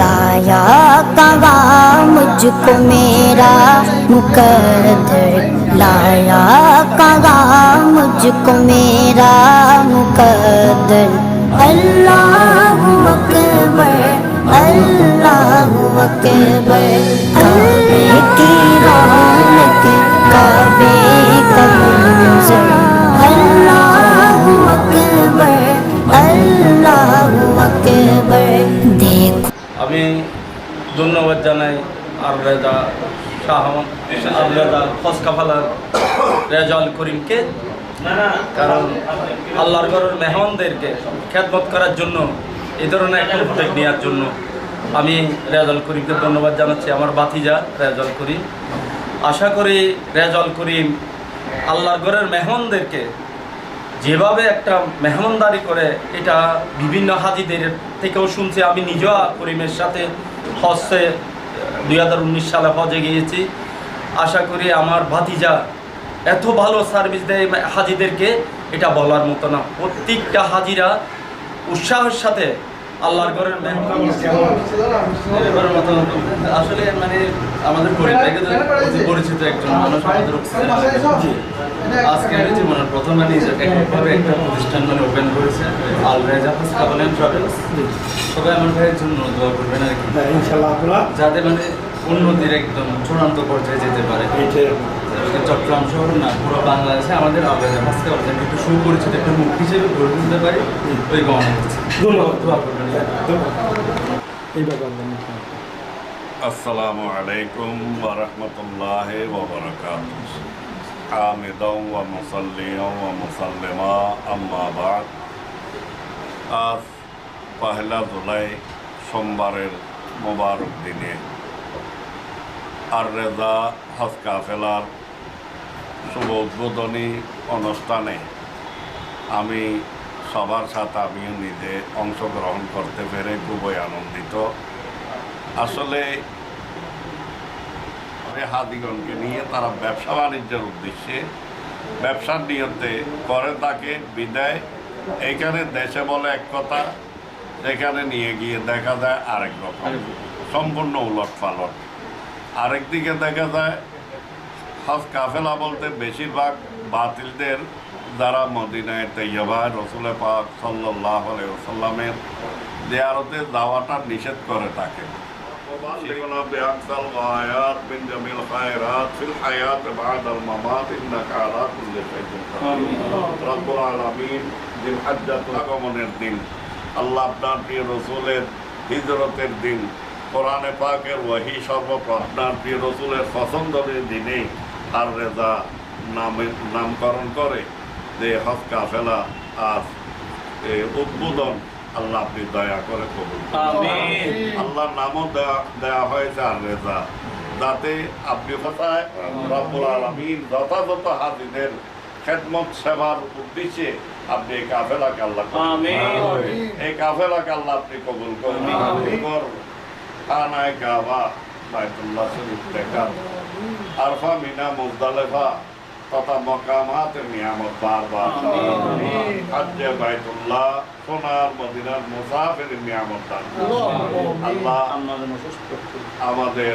لایا کہاں مجھ کو میرا مقدر لایا کہاں مجھ کو میرا مقدر اللہ ধন্যবাদ জানাই আর রেজা শাহ আর রেজা রেজাল করিমকে, কারণ আল্লাহর ঘরের মেহমানদেরকে খেদমত করার জন্য, এই ধরনের একটা উদ্যোগ নেওয়ার জন্য আমি রেজাল করিমকে ধন্যবাদ জানাচ্ছি, আমার বাতিজা রেজাল করিম। আশা করি রেজাল করিম আল্লাহর ঘরের মেহমানদেরকে যেভাবে একটা মেহমানদারি করে, এটা বিভিন্ন হাজিদের থেকেও শুনছি, আমি নিজেও করিমের সাথে হজে দুই হাজার উনিশ সালে হজে গিয়েছি। আশা করি আমার ভাতিজা এত ভালো সার্ভিস দেয় হাজিদেরকে, এটা বলার মতো না। প্রত্যেকটা হাজিরা উৎসাহের সাথে আল্লাহর ঘরের মতো আসলে মানে আমাদের পরিচিত একজন মানুষ আমাদের আজকে আমি জীবনের প্রথম মানে একভাবে একটা প্রতিষ্ঠান মানে ওপেন করেছে আল রেজা হাসপাতাল অ্যান্ড ট্রাভেলস সবাই আমার ভাইয়ের জন্য দোয়া করবেন আর কি। যাতে মানে উন্নতির একদম চূড়ান্ত পর্যায়ে যেতে পারে। চট্টগ্রাম শহর না পুরো বাংলাদেশে আমাদের আল রেজা হাসপাতাল। একটু সুপরিচিত একটা মুখ হিসেবে গড়ে তুলতে পারি। ওই গমন করছি ধন্যবাদ দোয়া করবেন এই ব্যাপারে السلام عليكم ورحمة الله وبركاته حامدا ومصليا ومسلما أما بعد আজ পহেলা জুলাই সোমবারের মোবারক দিনে আর রেজা হজ কাফেলার শুভ উদ্বোধনী অনুষ্ঠানে আমি সবার সাথে আমিও নিজে অংশগ্রহণ করতে পেরে খুবই আনন্দিত। আসলে হাদিগণকে নিয়ে তারা ব্যবসা বাণিজ্যের উদ্দেশ্যে ব্যবসার নিয়তে করে তাকে বিদায়। এখানে দেশে বলে এক কথা সেখানে নিয়ে গিয়ে দেখা যায় আরেক রকম। সম্পূর্ণ উলট পালট। আরেকদিকে দেখা যায় হজ কাফেলা বলতে বেশিরভাগ বাতিলদের যারা মদিনায় তৈয়বা রসুলে পাক সাল্লাহ আলাইসাল্লামের দেয়ারতে যাওয়াটা নিষেধ করে থাকে আগমনের দিন আল্লাহ আপনার প্রিয় রসুলের হিজরতের দিন কোরআনে পাকের ওয়াহি সর্বপ্রশ্নার প্রিয় রসুলের পছন্দের দিনে তার রেজা নামে নামকরণ করে। যে হজ কাফেলা এ, উদ্বোধন আল্লাহ আপনি দয়া করে কবুল আল্লাহর নামও দেওয়া হয়েছে আর রেজা। যাতে আপনি কোথায় রব্বুল আলমিন যথাযথ হাজিদের খেদমত সেবার উদ্দেশ্যে আপনি এই কাফেলাকে আল্লাহ এই কাফেলাকে আল্লাহ আপনি কবুল করুন। কর খানায় কাবা বাইতুল্লাহ শরীফ দেখা আরফা মিনা মুজদালেফা তথা মকামাতের নিয়ামত বারবার হজ্জে বাইতুল্লাহ সোনার মদিনার মুসাফির নিয়ামত দান। আল্লাহ আমাদের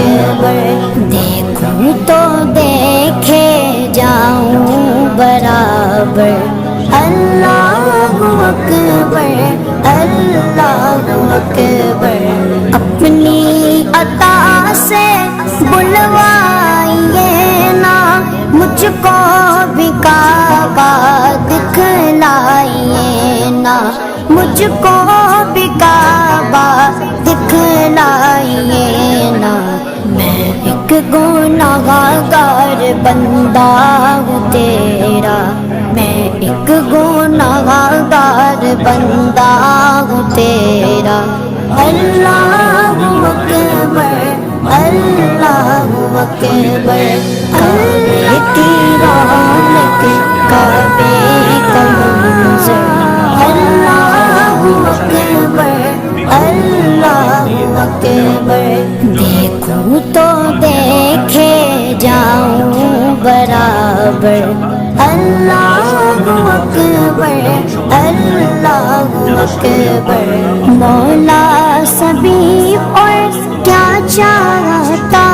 اکبر دیکھوں تو دیکھے جاؤں برابر۔ اللہ اکبر اللہ اکبر۔ اپنی عطا سے بلوائیے نا، مجھ کو بھی کعبہ دکھلائیے نا۔ مجھ کو بھی کعبہ دکھ ایک گار بندہ ہوں تیرا۔ میں ایک گار بندہ ہوں تیرا۔ اللہ اکبر اللہ اکبر۔ اللہ تیرا لگے کعبے اکبر، اللہ اکبر اللہ اکبر۔ مولا سبھی اور کیا چاہتا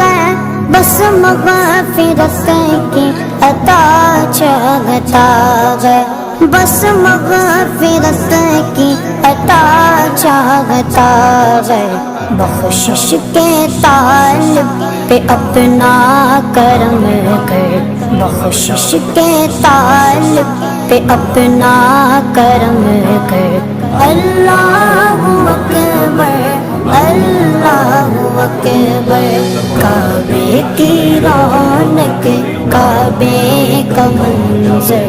ہے؟ بس مغفرت کی عطا چاہتا ہے۔ بس مغفرت کی عطا چاہتا ہے۔ بخشش کے طالب پہ اپنا کرم کر۔ بخشش کے تال پہ اپنا کرم کر اللہ اکبر اللہ اکبر، کعبے کی رونق، کعبے کا منظر۔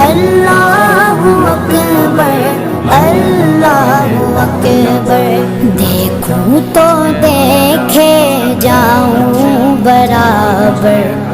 اللہ اکبر اللہ اکبر۔ دیکھوں تو دیکھے جاؤں برابر۔